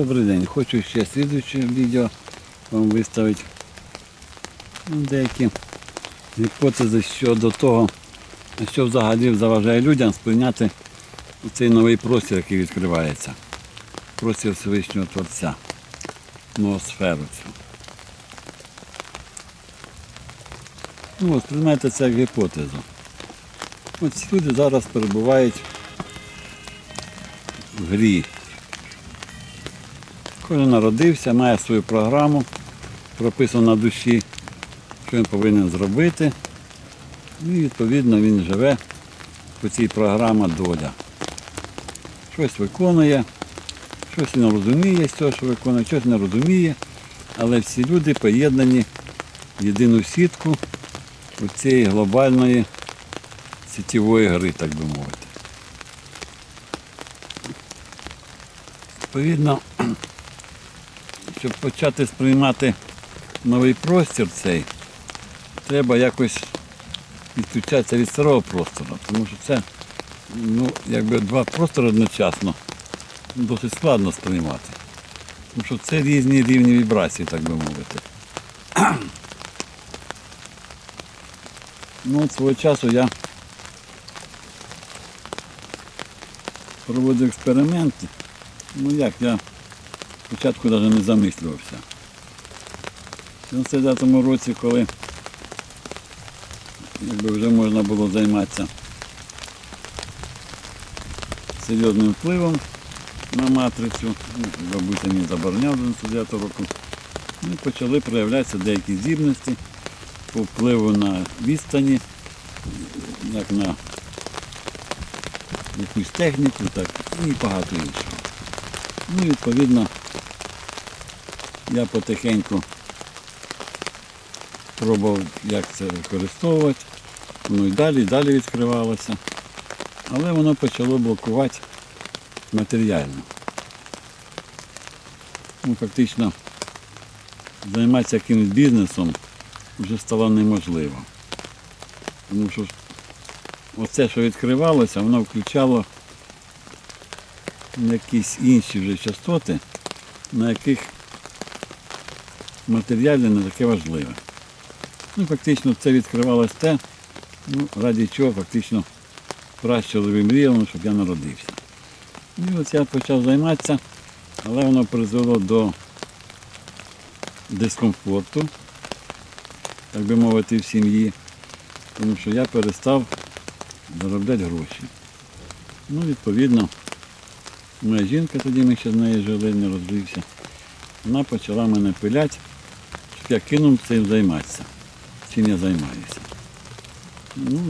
Добрий день. Хочу ще слідуюче відео вам виставити ну, деякі гіпотези щодо того, що взагалі заважає людям сприйняти цей новий простір, який відкривається. Простір Всевишнього Творця, ноосферу цю. Ну, от, сприймайте це як гіпотезу. От ці люди зараз перебувають в грі. Кожен народився, має свою програму, прописану на душі, що він повинен зробити. Ну, І відповідно він живе по цій програмі доля. Щось виконує, щось не розуміє з цього, що виконує, щось не розуміє, але всі люди поєднані в єдину сітку у цієї глобальної сітєвої гри, так би мовити. Відповідно, щоб почати сприймати новий простір цей, треба якось відключатися від старого простору, тому що це ну, якби два простори одночасно досить складно сприймати. Тому що це різні рівні вібрацій, так би мовити. Ну, свого часу я проводив експерименти. Ну як, я спочатку навіть не замислювався. В 79 році, коли якби вже можна було займатися серйозним впливом на матрицю, ну, бабуся мені забороняв до 99 року, ну, і почали проявлятися деякі здібності по впливу на відстані, як на якусь техніку, так і багато іншого. Ну, відповідно, я потихеньку пробував, як це використовувати. Воно і далі, і далі відкривалося. Але воно почало блокувати матеріально. Ну, фактично, займатися якимось бізнесом вже стало неможливо. Тому що оце, що відкривалося, воно включало якісь інші вже частоти, на яких матеріальне не таке важливе. Ну, фактично це відкривалось те, ну, раді чого фактично пращили мріяв, ну, щоб я народився. І от я почав займатися, але воно призвело до дискомфорту, так би мовити, в сім'ї, тому що я перестав заробляти гроші. Ну, відповідно, моя жінка тоді ми ще з нею жили, не розвівся. Вона почала мене пиляти, я кинув цим займатися. Чим я займаюся. Ну,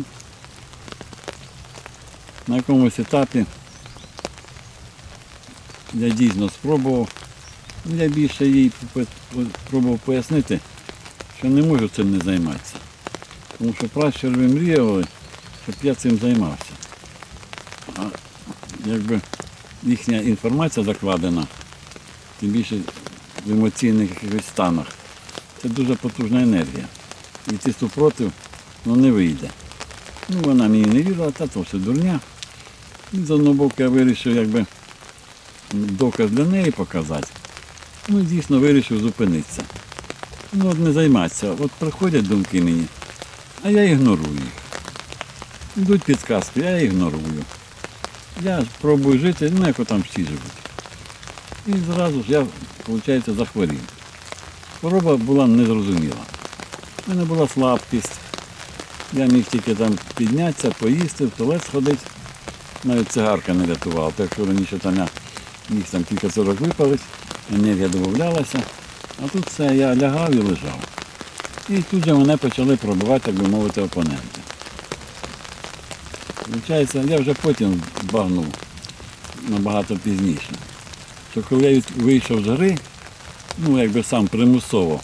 на якомусь етапі я дійсно спробував. Ну, Я більше їй попи- по- пробував пояснити, що не можу цим не займатися. Тому що пращури мріяли, щоб я цим займався. А якби їхня інформація закладена, тим більше в емоційних якихось станах, це дуже потужна енергія. І ти супротив ну, не вийде. Ну, вона мені не вірила, та то все дурня. І з одного боку я вирішив якби доказ для неї показати. Ну, дійсно вирішив зупинитися. Ну, от не займатися. От приходять думки мені, а я ігнорую їх. Йдуть підказки, я ігнорую. Я пробую жити, ну як там всі живуть. І зразу ж я, виходить, захворів. Хвороба була незрозуміла. У мене була слабкість. Я міг тільки там піднятися, поїсти, в туалет сходити. Навіть цигарка не рятувала. Так що раніше там я міг там кілька сорок випалити, енергія додавалася. А тут все, я лягав і лежав. І тут же мене почали пробивати, так би мовити, опоненти. Виходить, я вже потім багнув набагато пізніше. Що коли я вийшов з гри, ну якби сам примусово,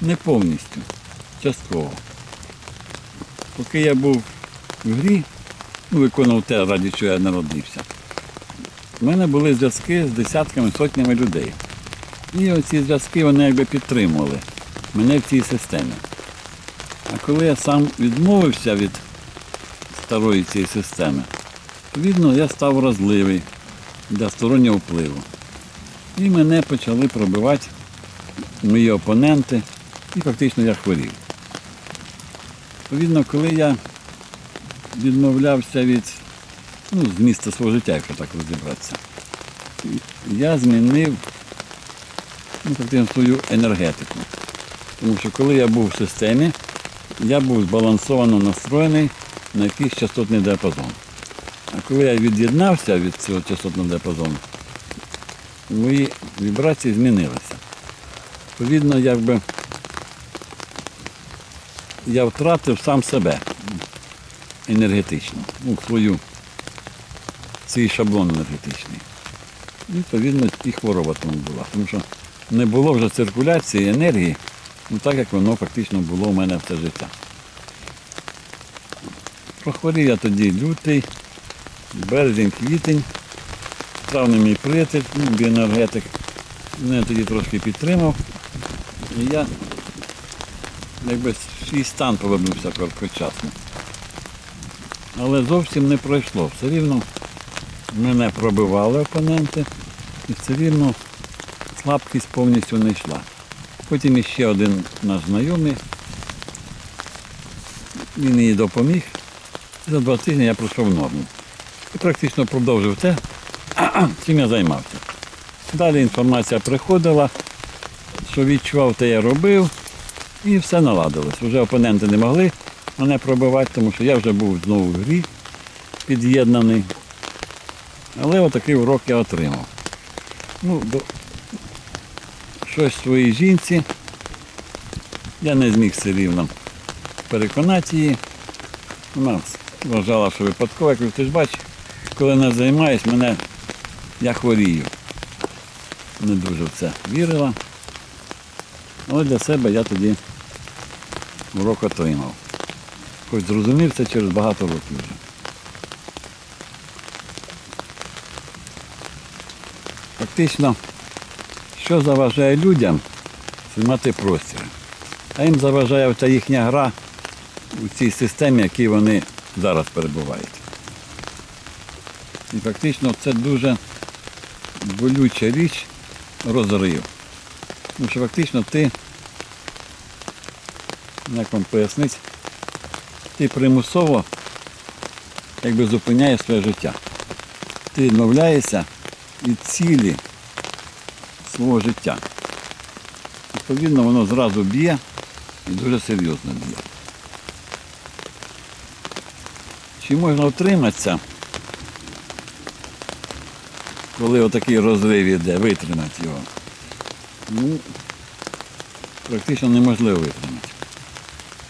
не повністю, частково. Поки я був в грі, ну, виконував те, раді чого я народився, в мене були зв'язки з десятками, сотнями людей. І оці зв'язки вони якби підтримували мене в цій системі. А коли я сам відмовився від старої цієї системи, відповідно, я став вразливий для стороннього впливу. І мене почали пробивати мої опоненти, і фактично я хворів. Відповідно, коли я відмовлявся від ну, змісту свого життя, якщо так розібратися, я змінив ну, фактично свою енергетику. Тому що коли я був в системі, я був збалансовано настроєний на якийсь частотний діапазон. А коли я від'єднався від цього частотного діапазону, мої вібрації змінилися. Відповідно, якби я втратив сам себе енергетично, ну, свою, свій шаблон енергетичний. І, відповідно, і хвороба тому була. Тому що не було вже циркуляції енергії, ну так як воно фактично було у мене все життя. Прохворів я тоді лютий, березень, квітень, травний мій приятель, ну, біоенергетик, мене тоді трошки підтримав. І я якби свій стан повернувся короткочасно. Але зовсім не пройшло. Все рівно мене пробивали опоненти, і все рівно слабкість повністю не йшла. Потім іще один наш знайомий, він їй допоміг. За два тижні я пройшов норму. І практично продовжив те, чим я займався. Далі інформація приходила, що відчував, те я робив, і все наладилось. Вже опоненти не могли мене пробивати, тому що я вже був знову в грі під'єднаний. Але отакий урок я отримав. Ну, до... Щось своїй жінці. Я не зміг все рівно переконати її. Вона вважала, що випадково. Я ти ж бачиш, коли не займаюсь, мене я хворію. Не дуже в це вірила. Але для себе я тоді урок отримав. Хоч зрозумів це через багато років вже. Фактично, що заважає людям знімати простір? А їм заважає оця їхня гра у цій системі, в якій вони зараз перебувають. І фактично це дуже болюча річ розрив. Тому що фактично ти, як вам пояснити, ти примусово якби зупиняєш своє життя. Ти відмовляєшся від цілі свого життя. Відповідно, воно зразу б'є і дуже серйозно б'є. Чи можна утриматися, коли отакий розрив іде, витримати його? Ну, практично неможливо витримати.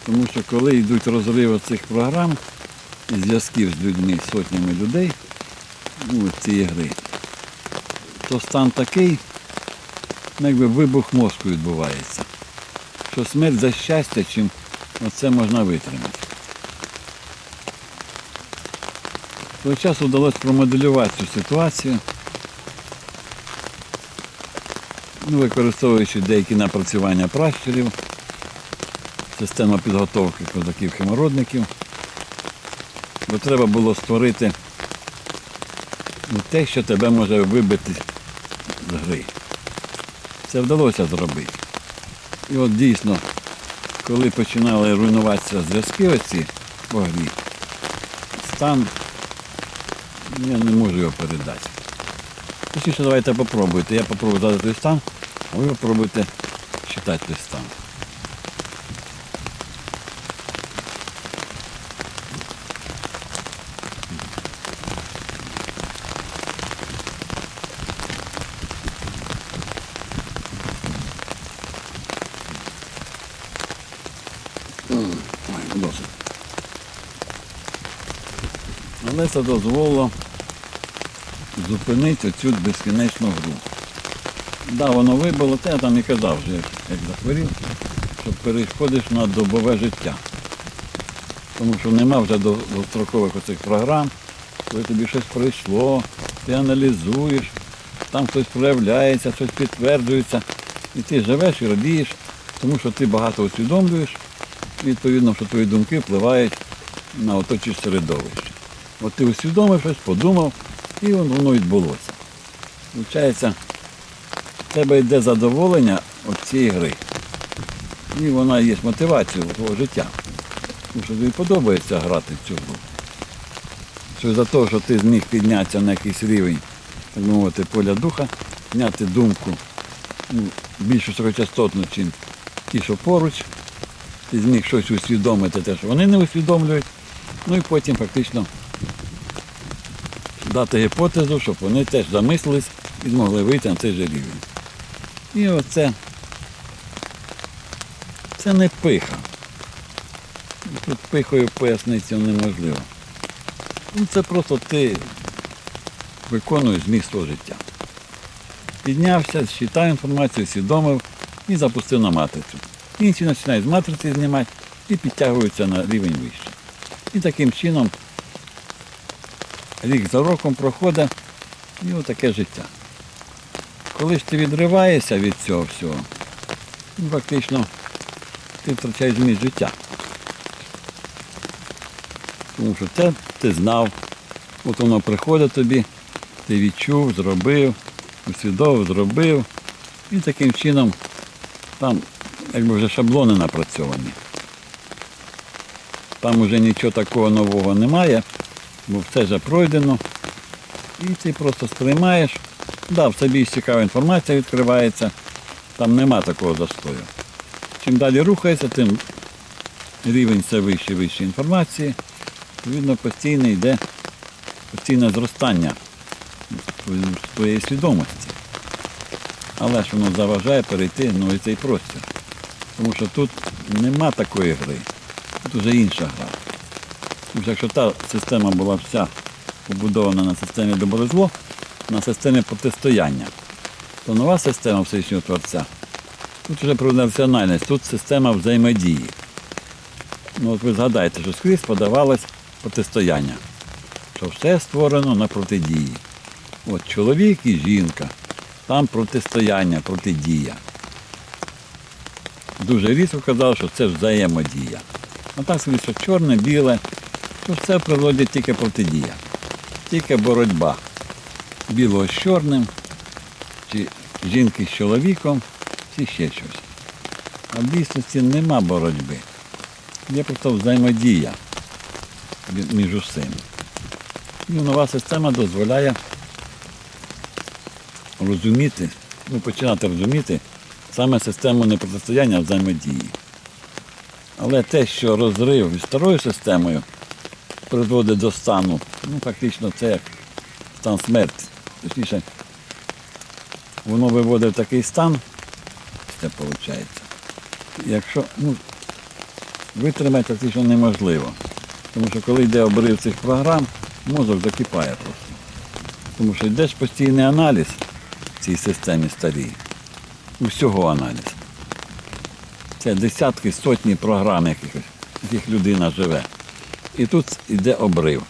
Тому що коли йдуть розриви цих програм і зв'язків з людьми, сотнями людей ну, цієї гри, то стан такий, ну, якби вибух мозку відбувається. Що смерть за щастя, чим оце можна витримати. Того часу вдалося промоделювати цю ситуацію, ну, використовуючи деякі напрацювання пращурів, система підготовки козаків-химородників, бо треба було створити ну, те, що тебе може вибити з гри. Це вдалося зробити. І от дійсно, коли починали руйнуватися зв'язки оці по грі, стан, ну, я не можу його передати. Точніше, давайте попробуйте. Я попробую задати той стан, ви попробуйте читати стан. Досить. Але це дозволило зупинити цю безкінечну гру. Да, воно вибило, те я там і казав вже, як, захворів, що переходиш на добове життя. Тому що нема вже дострокових оцих програм, коли тобі щось прийшло, ти аналізуєш, там хтось проявляється, щось підтверджується. І ти живеш і радієш, тому що ти багато усвідомлюєш, і відповідно, що твої думки впливають на оточуюче середовище. От ти усвідомив щось, подумав, і воно відбулося. Получається, тебе йде задоволення від цієї гри. І вона є мотивацією твого життя. Тому що тобі подобається грати в цю гру. Що за те, що ти зміг піднятися на якийсь рівень, так мовити, поля духа, зняти думку ну, більш високочастотну, ніж ті, що поруч. Ти зміг щось усвідомити, те, що вони не усвідомлюють. Ну і потім фактично дати гіпотезу, щоб вони теж замислились і змогли вийти на цей же рівень. І оце це не пиха. Тут пихою пояснити цього неможливо. Ну, це просто ти виконуєш зміст свого життя. Піднявся, считав інформацію, усвідомив і запустив на матрицю. Інші починають з матриці знімати і підтягуються на рівень вище. І таким чином рік за роком проходить і отаке життя. Коли ж ти відриваєшся від цього всього, ну, фактично ти втрачаєш зміст життя. Тому що це ти знав, от воно приходить тобі, ти відчув, зробив, усвідомив, зробив. І таким чином там якби вже шаблони напрацьовані. Там вже нічого такого нового немає, бо все вже пройдено. І ти просто сприймаєш. Да, все більш цікава інформація відкривається, там нема такого застою. Чим далі рухається, тим рівень все вище і вище інформації. Відповідно, постійно йде постійне зростання твоєї свідомості. Але ж воно заважає перейти ну, і цей простір. Тому що тут нема такої гри, тут вже інша гра. Тому що якщо та система була вся побудована на системі добро-зло, на системі протистояння, то нова система Всевишнього Творця, тут вже про національність, тут система взаємодії. Ну, от ви згадаєте, що скрізь подавалось протистояння, що все створено на протидії. От чоловік і жінка, там протистояння, протидія. Дуже різко казали, що це взаємодія. А так сказали, що чорне, біле, то все в природі тільки протидія, тільки боротьба білого з чорним, чи жінки з чоловіком, чи ще щось. А в дійсності нема боротьби. Є просто взаємодія між усім. Нова система дозволяє розуміти, ну, починати розуміти саме систему не протистояння, а взаємодії. Але те, що розрив із старою системою призводить до стану, ну фактично це як стан смерті. Точніше, воно виводить такий стан, це виходить. Якщо ну, витримати фактично неможливо. Тому що коли йде обрив цих програм, мозок закипає просто. Тому що йде ж постійний аналіз в цій системі старій. Усього аналіз. Це десятки, сотні програм, якихось, яких людина живе. І тут йде обрив.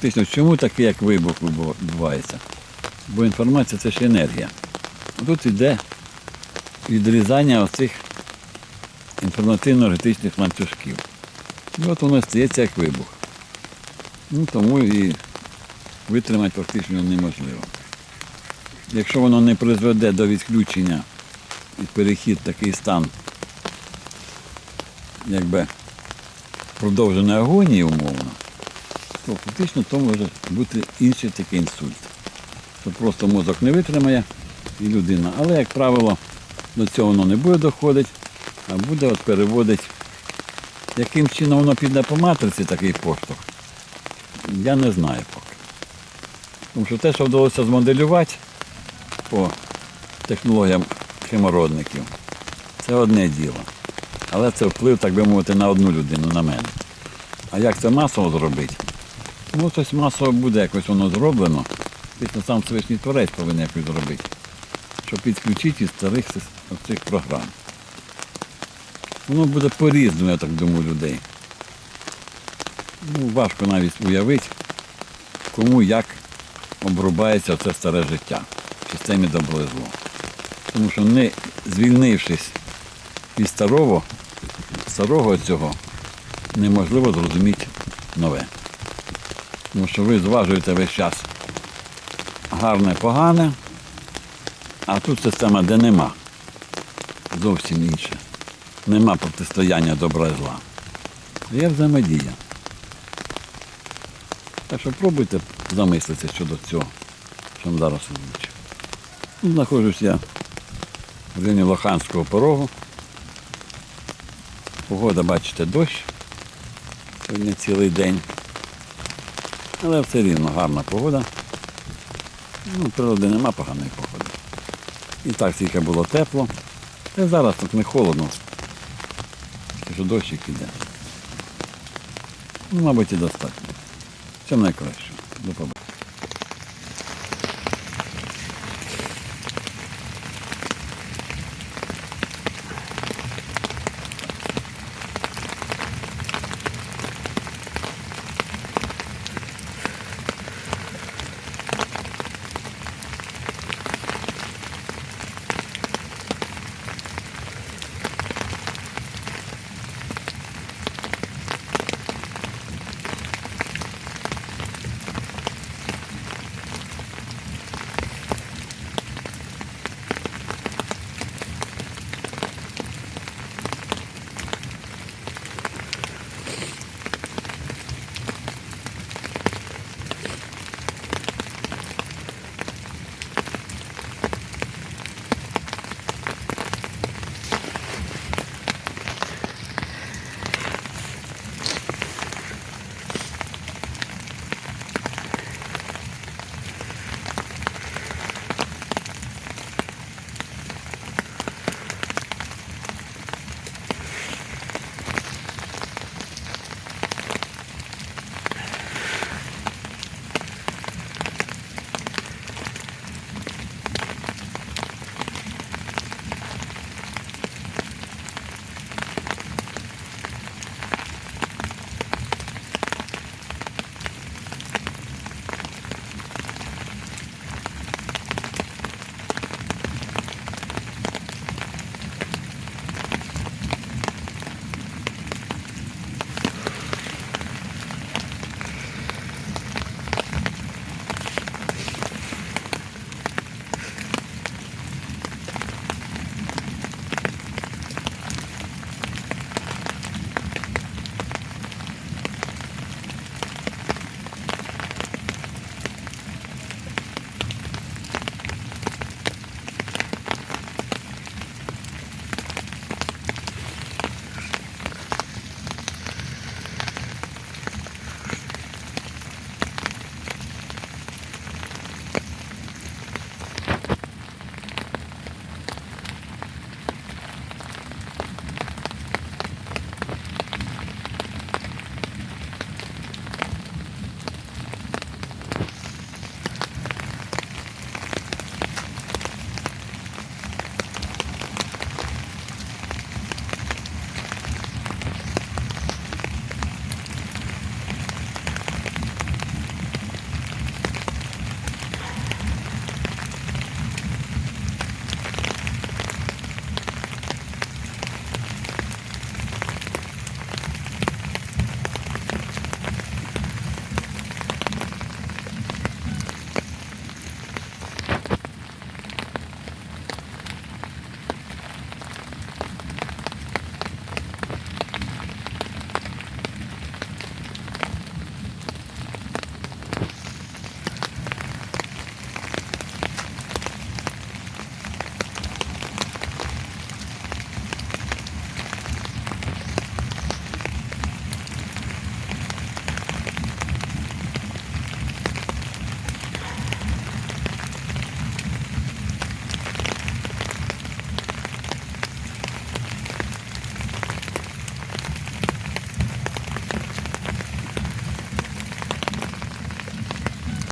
Фактично, чому таке, як вибух відбувається? Бо інформація це ж енергія. А тут йде відрізання оцих інформаційно-енергетичних ланцюжків. І от воно стається як вибух. Ну, тому і витримати фактично неможливо. Якщо воно не призведе до відключення і перехід такий стан, якби продовженої агонії умовно, то фактично то може бути інший такий інсульт. Що просто мозок не витримає і людина. Але, як правило, до цього воно не буде доходити, а буде от переводити. Яким чином воно піде по матриці такий поштовх, я не знаю поки. Тому що те, що вдалося змоделювати по технологіям хемородників, це одне діло. Але це вплив, так би мовити, на одну людину, на мене. А як це масово зробити? Ну, щось масово буде, якось воно зроблено. Звісно, сам Всевишній Творець повинен якось зробити, щоб підключити із старих цих програм. Воно буде по-різному, я так думаю, людей. Ну, важко навіть уявити, кому як обрубається це старе життя в системі добро і зло. Тому що не звільнившись від старого, старого цього, неможливо зрозуміти нове. Тому що ви зважуєте весь час гарне, погане, А тут система, де нема. Зовсім інша. Нема протистояння добра і зла. Є взаємодія. Так що пробуйте замислитися щодо цього, що зараз озвучив. Ну, Знаходжусь я в районі Лоханського порогу. Погода, бачите, дощ. Сьогодні цілий день. Але все рівно гарна погода. Ну, природи нема поганої погоди. І так тільки було тепло. Та зараз тут не холодно. Що дощик іде. Ну, мабуть, і достатньо. Всім найкраще. До побачення.